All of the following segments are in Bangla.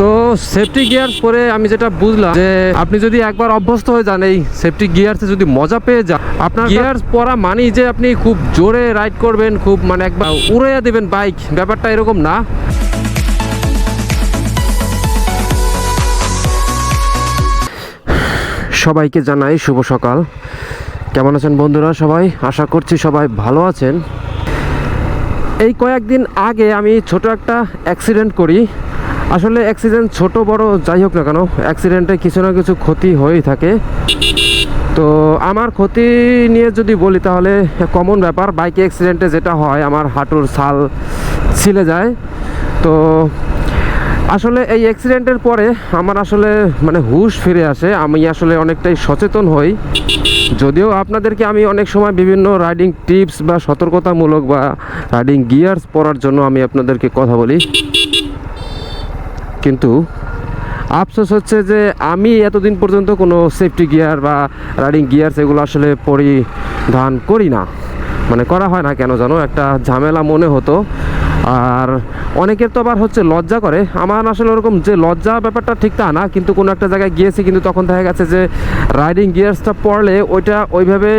তো সেফটি গিয়ার পরে আমি যেটা বুঝলাম যে আপনি যদি একবার অভ্যস্ত হয়ে যান এই সেফটি গিয়ারসে যদি মজা পেয়ে যান আপনার গিয়ার পরা মানেই যে আপনি খুব জোরে রাইড করবেন খুব মানে একবার উড়াইয়া দেবেন বাইক ব্যাপারটা এরকম না। সবাইকে জানাই শুভ সকাল। কেমন আছেন বন্ধুরা সবাই? আশা করছি সবাই ভালো আছেন। এই কয়েকদিন আগে আমি ছোট একটা অ্যাক্সিডেন্ট করি। আসলে অ্যাক্সিডেন্ট ছোট, বড় যাই হোক না কেন অ্যাক্সিডেন্টে কিছু না কিছু ক্ষতি হয়েই থাকে। তো আমার ক্ষতি নিয়ে যদি বলি তাহলে কমন ব্যাপার বাইকে অ্যাক্সিডেন্টে যেটা হয়, আমার হাঁটুর ছাল ছিলে যায়। তো আসলে এই অ্যাক্সিডেন্টের পরে আমার আসলে মানে হুশ ফিরে আসে, আমি আসলে অনেকটাই সচেতন হই। যদিও আপনাদেরকে আমি অনেক সময় বিভিন্ন রাইডিং টিপস বা সতর্কতামূলক বা রাইডিং গিয়ার্স পরার জন্য আমি আপনাদেরকে কথা বলি। কিন্তু আফসোস হচ্ছে যে আমি এতদিন পর্যন্ত কোনো সেফটি গিয়ার বা রাইডিং গিয়ার্স এগুলো আসলে পরিধান করি না। মানে করা হয় না কেন জানো? একটা ঝামেলা মনে হতো। আর অনেকের তো আবার হচ্ছে লজ্জা করে। আমার আসলে ওরকম যে লজ্জা ব্যাপারটা ঠিক তা না, কিন্তু কোনো একটা জায়গায় গিয়েছি কিন্তু তখন দেখা গেছে যে রাইডিং গিয়ার্সটা পড়লে ওইটা ওইভাবে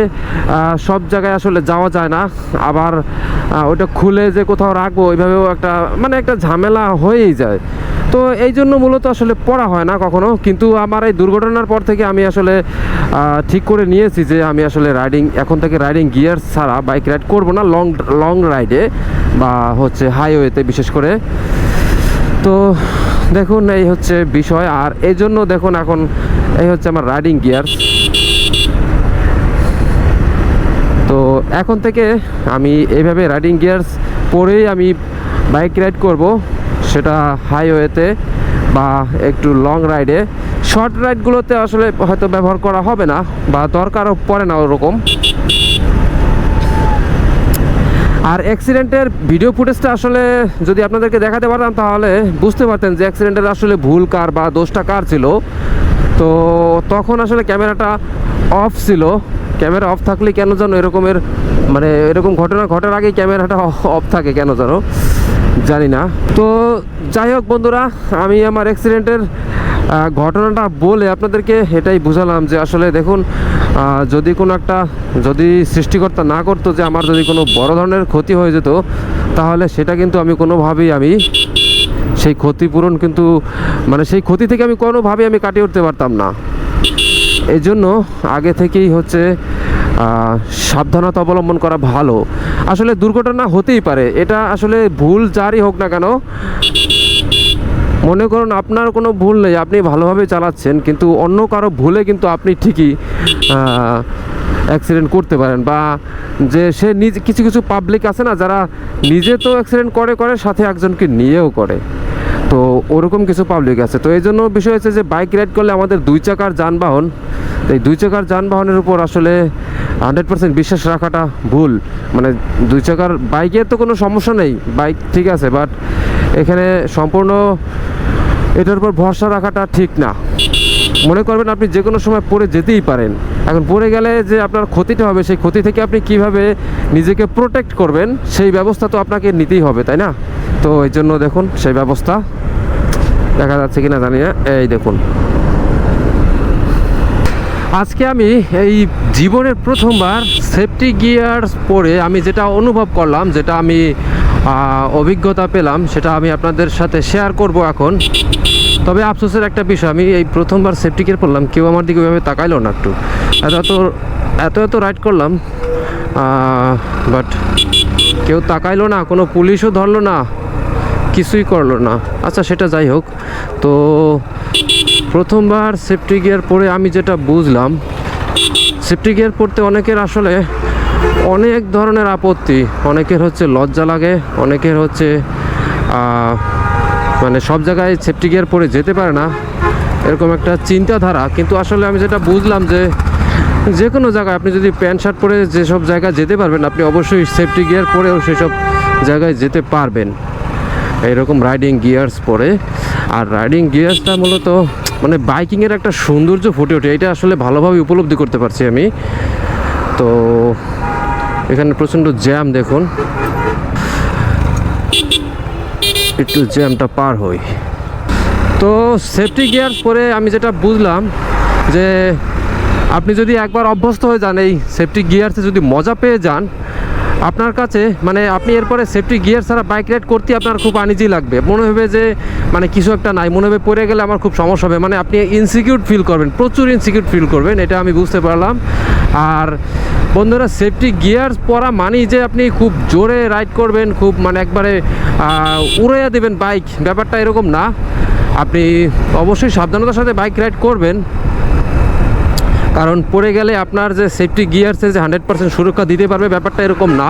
সব জায়গায় আসলে যাওয়া যায় না। আবার ওইটা খুলে যে কোথাও রাখব, ওইভাবেও একটা মানে একটা ঝামেলা হয়েই যায়। তো এই জন্য মূলত আসলে পড়া হয় না কখনো। কিন্তু আমার এই দুর্ঘটনার পর থেকে আমি আসলে ঠিক করে নিয়েছি যে আমি আসলে রাইডিং এখন থেকে রাইডিং গিয়ার ছাড়া বাইক রাইড করব না লং লং রাইডে বা হচ্ছে হাইওয়েতে বিশেষ করে। তো দেখুন, এই হচ্ছে বিষয়। আর এই জন্য দেখুন এখন এই হচ্ছে আমার রাইডিং গিয়ার তো এখন থেকে আমি এইভাবে রাইডিং গিয়ার্স পরেই আমি বাইক রাইড করব। সেটা হাইওয়েতে বা একটু লং রাইডে শর্ট রাইডগুলোতে আসলে হয়তো ব্যবহার করা হবে না বা দরকারও পড়ে না ওরকম। আর অ্যাক্সিডেন্টের ভিডিও ফুটেজটা আসলে যদি আপনাদেরকে দেখাতে পারতাম তাহলে বুঝতে পারতেন যে অ্যাক্সিডেন্টের আসলে ভুল কার বা দোষটা কার ছিল। তো তখন আসলে ক্যামেরাটা অফ ছিল। ক্যামেরা অফ থাকলে কেন যেন এরকমের মানে এরকম ঘটনা ঘটার আগেই ক্যামেরাটা অফ থাকে কেন যেন, জানি না। তো যাই হোক বন্ধুরা, আমি আমার অ্যাক্সিডেন্টের ঘটনাটা বলে আপনাদেরকে এটাই বুঝালাম যে আসলে দেখুন যদি কোনো একটা, যদি সৃষ্টিকর্তা না করতো যে আমার যদি কোনো বড় ধরনের ক্ষতি হয়ে যেত, তাহলে সেটা কিন্তু আমি কোনোভাবেই আমি সেই ক্ষতিপূরণ কিন্তু মানে সেই ক্ষতি থেকে আমি কোনোভাবেই আমি কাটিয়ে উঠতে পারতাম না। এই জন্য আগে থেকেই হচ্ছে সাবধানতা অবলম্বন করা ভালো। আসলে দুর্ঘটনা হতেই পারে, এটা আসলে ভুল যারই হোক না কেন। মনে করুন আপনার কোনো ভুল নেই, আপনি ভালোভাবে চালাচ্ছেন, কিন্তু অন্য কারও ভুলে কিন্তু আপনি ঠিকই অ্যাক্সিডেন্ট করতে পারেন বা যে সে নিজে, কিছু কিছু পাবলিক আছে না, যারা নিজে তো অ্যাক্সিডেন্ট করে করে, সাথে একজনকে নিয়েও করে। তো ওরকম কিছু পাবলিক আছে। তো এই জন্য বিষয় হচ্ছে যে বাইক রাইড করলে আমাদের দুই চাকার যানবাহন এই দুই চাকার যানবাহনের উপর আসলে হান্ড্রেড পার্সেন্ট বিশ্বাস রাখাটা ভুল। মানে দুই চাকার বাইকের তো কোনো সমস্যা নেই বাইক ঠিক আছে বাট এখানে সম্পূর্ণ এটার উপর ভরসা রাখাটা ঠিক না। মনে করবেন আপনি যে কোনো সময় পড়ে যেতেই পারেন। এখন পড়ে গেলে যে আপনার ক্ষতিটা হবে, সেই ক্ষতি থেকে আপনি কীভাবে নিজেকে প্রোটেক্ট করবেন, সেই ব্যবস্থা তো আপনাকে নিতেই হবে, তাই না? তো এই জন্য দেখুন সেই ব্যবস্থা দেখা যাচ্ছে কিনা জানি না। এই দেখুন। আজকে আমি এই জীবনের প্রথমবার সেফটি গিয়ার পরে আমি যেটা অনুভব করলাম, যেটা আমি অভিজ্ঞতা পেলাম, সেটা আমি আপনাদের সাথে শেয়ার করব এখন। তবে আফসোসের একটা বিষয়, আমি এই প্রথমবার সেফটি গিয়ার পরলাম, কেউ আমার দিকে ওইভাবে তাকাইলো না একটু। এত এত এত এত রাইড করলাম বাট কেউ তাকাইলো না, কোনো পুলিশও ধরলো না। কিছুই করল না। আচ্ছা সেটা যাই হোক। তো প্রথমবার সেফটি গিয়ার পরে আমি যেটা বুঝলাম সেফটি গিয়ার পরতে অনেকের আসলে অনেক ধরনের আপত্তি। অনেকের হচ্ছে লজ্জা লাগে, অনেকের হচ্ছে মানে সব জায়গায় সেফটি গিয়ার পরে যেতে পারে না, এরকম একটা চিন্তাধারা। কিন্তু আসলে আমি যেটা বুঝলাম যে যে কোনো জায়গায় আপনি যদি প্যান্ট, শার্ট পরে যেসব জায়গায় যেতে পারবেন, আপনি অবশ্যই সেফটি গিয়ার পরেও সেসব জায়গায় যেতে পারবেন। এইরকম রাইডিং গিয়ার্স পরে। আর রাইডিং গিয়ার্সটা মূলত মানে বাইকিংয়ের একটা সৌন্দর্য ফুটে ওঠে। এটা আসলে ভালোভাবে উপলব্ধি করতে পারছি আমি। তো, এখানে প্রচণ্ড জ্যাম দেখুন। একটু জ্যামটা পার হই। তো সেফটি গিয়ার পরে আমি যেটা বুঝলাম যে, আপনি যদি একবার অভ্যস্ত হয়ে যান এই সেফটি গিয়ারসে যদি মজা পেয়ে যান আপনার কাছে মানে আপনি এরপরে সেফটি গিয়ার ছাড়া বাইক রাইড করতে আপনার খুব আনিজি লাগবে। মনে হবে যে মানে কিছু একটা নাই। মনে হবে পড়ে গেলে আমার খুব সমস্যা হবে। মানে আপনি ইনসিকিউর ফিল করবেন, প্রচুর ইনসিকিউর ফিল করবেন, এটা আমি বুঝতে পারলাম। আর বন্ধুরা সেফটি গিয়ার পরা মানেই যে আপনি খুব জোরে রাইড করবেন, খুব মানে একবারে উড়াইয়া দেবেন বাইক ব্যাপারটা এরকম না। আপনি অবশ্যই সাবধানতার সাথে বাইক রাইড করবেন। কারণ পড়ে গেলে আপনার যে সেফটি গিয়ারসে যে হান্ড্রেড পার্সেন্ট সুরক্ষা দিতে পারবে, ব্যাপারটা এরকম না।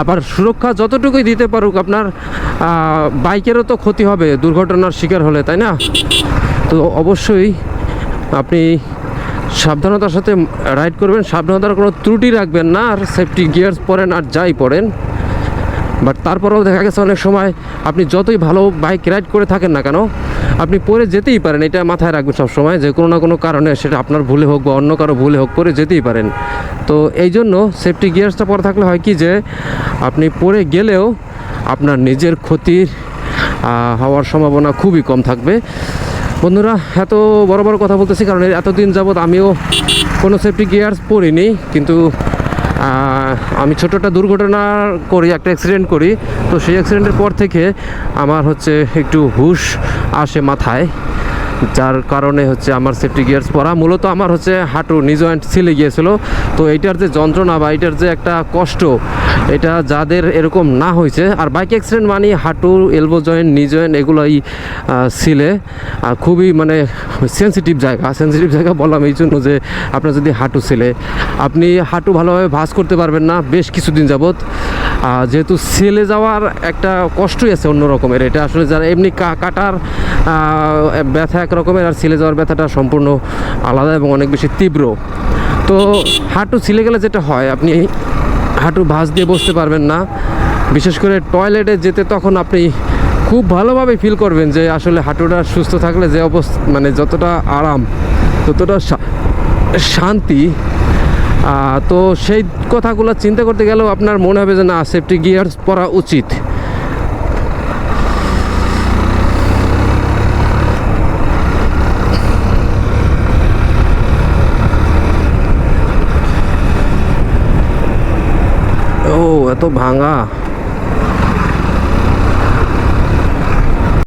আবার সুরক্ষা যতটুকুই দিতে পারুক, আপনার বাইকেরও তো ক্ষতি হবে, দুর্ঘটনার শিকার হলে, তাই না? তো অবশ্যই আপনি সাবধানতার সাথে রাইড করবেন, সাবধানতার কোনো ত্রুটি রাখবেন না, আর সেফটি গিয়ার্স পরেন আর যাই পরেন। বাট তারপরেও দেখা গেছে অনেক সময় আপনি যতই ভালো বাইক রাইড করে থাকেন না কেন আপনি পরে যেতেই পারেন, এটা মাথায় রাখবেন সবসময় যে কোনো না কোনো কারণে সেটা আপনার ভুলে হোক বা অন্য কারও ভুলে হোক, পরে যেতেই পারেন। তো এই জন্য সেফটি গিয়ার্সটা পরে থাকলে হয় কি যে, আপনি পরে গেলেও আপনার নিজের ক্ষতির হওয়ার সম্ভাবনা খুবই কম থাকবে। বন্ধুরা, এত বড় বড় কথা বলতেছি কারণ এতদিন যাবৎ আমিও কোনো সেফটি গিয়ার্স পরিনি, কিন্তু আমি ছোটো একটা দুর্ঘটনা করি, একটা অ্যাক্সিডেন্ট করি। তো সেই অ্যাক্সিডেন্টের পর থেকে আমার হচ্ছে একটু হুশ আসে মাথায়। যার কারণে হচ্ছে আমার সেফটি গিয়ার্স পরা। মূলত আমার হচ্ছে হাঁটু নিজ অ্যান্ড ছিলে গিয়েছিল। তো এইটার যে যন্ত্রণা বা এইটার যে একটা কষ্ট এটা যাদের এরকম না হয়েছে, আর বাইক অ্যাক্সিডেন্ট মানে হাঁটু এলবো জয়েন্ট নি জয়েন্ট এগুলোই ছিলে। আর খুবই মানে সেন্সিটিভ জায়গা। সেন্সিটিভ জায়গা বললাম এই জন্য যে আপনার যদি হাঁটু ছিলে। আপনি হাঁটু ভালোভাবে ভাঁজ করতে পারবেন না, বেশ কিছুদিন যাবৎ। যেহেতু সেলে যাওয়ার একটা কষ্টই আছে অন্য রকমের। এটা আসলে যারা এমনি কাটার ব্যথা এক রকমের আর ছিলে যাওয়ার ব্যথাটা সম্পূর্ণ আলাদা এবং অনেক বেশি তীব্র। তো হাঁটু ছিলে গেলে যেটা হয়, আপনি হাঁটু ভাঁজ দিয়ে বসতে পারবেন না। বিশেষ করে টয়লেটে যেতে তখন আপনি খুব ভালোভাবে ফিল করবেন যে আসলে হাঁটুটা সুস্থ থাকলে যে অবস্থা মানে যতটা আরাম, ততটা শান্তি। তো সেই কথাগুলো চিন্তা করতে গেলেও আপনার মনে হবে যে না সেফটি গিয়ার্স পরা উচিত ও এত ভাঙা।